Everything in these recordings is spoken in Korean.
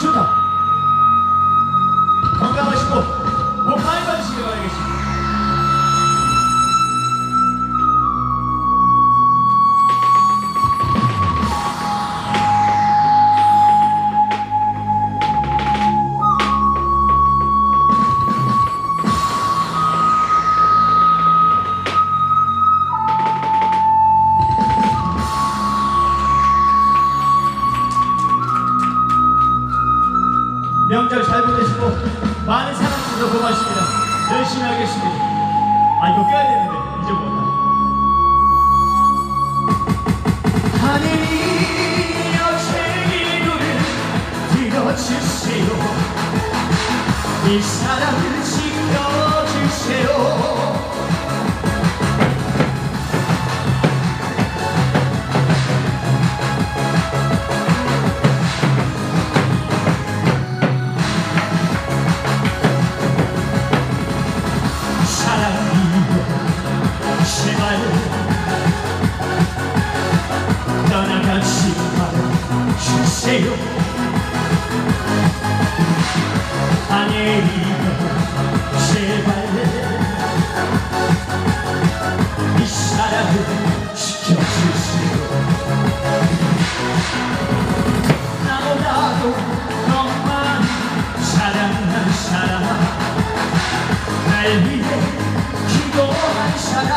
좋다. 건강 많은 사랑 주셔서 고맙습니다. 열심히 하겠습니다. 아 이거 껴야 되는데 이제 못다. 하늘이 여 제 기도를 들어주세요. 이 사랑을 지켜주세요. 말아주세요 하늘이여 제발 이 사랑을 지켜주세요 나보다도 더 많이 사랑한 사람 날 위해 기도한 사람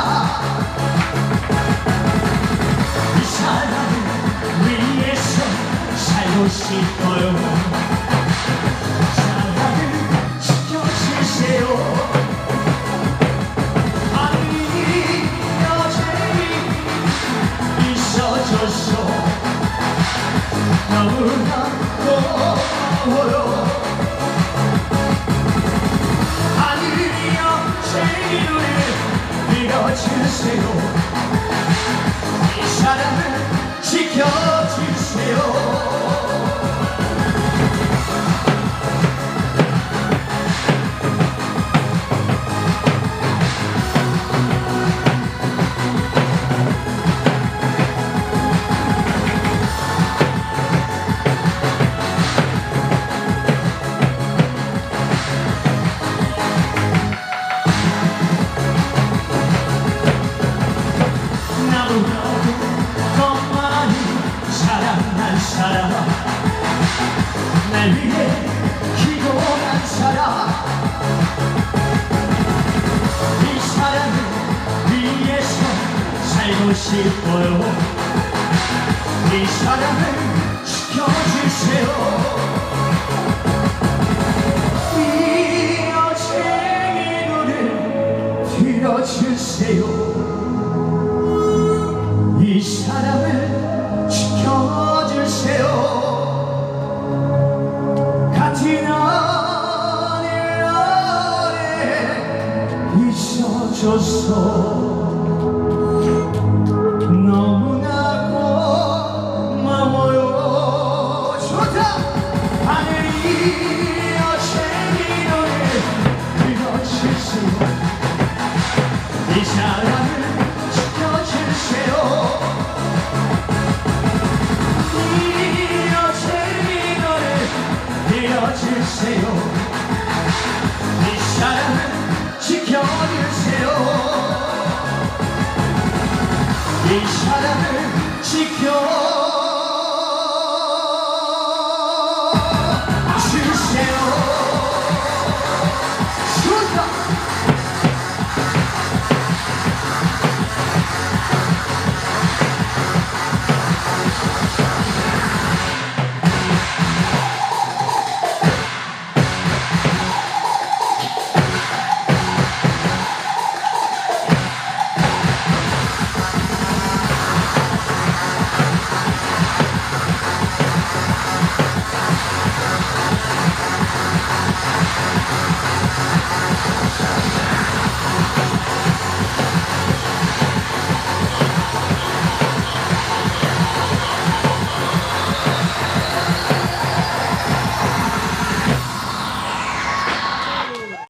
살고 싶어요. 사랑을 지켜주세요. 하늘이 여전히 있어줘서 너무나 고마워요. 하늘이여 제 기도를 밀어주세요 날 위해 기도한 사람. 이 사랑을 위해서 살고 싶어요. 이 사랑을 지켜주세요 있어줘서 너무나 고마워요. 좋다. 하늘이 여제 기도를 들어주세요 이 사랑을 지켜주세요. 이 사랑을 이 사랑을 지켜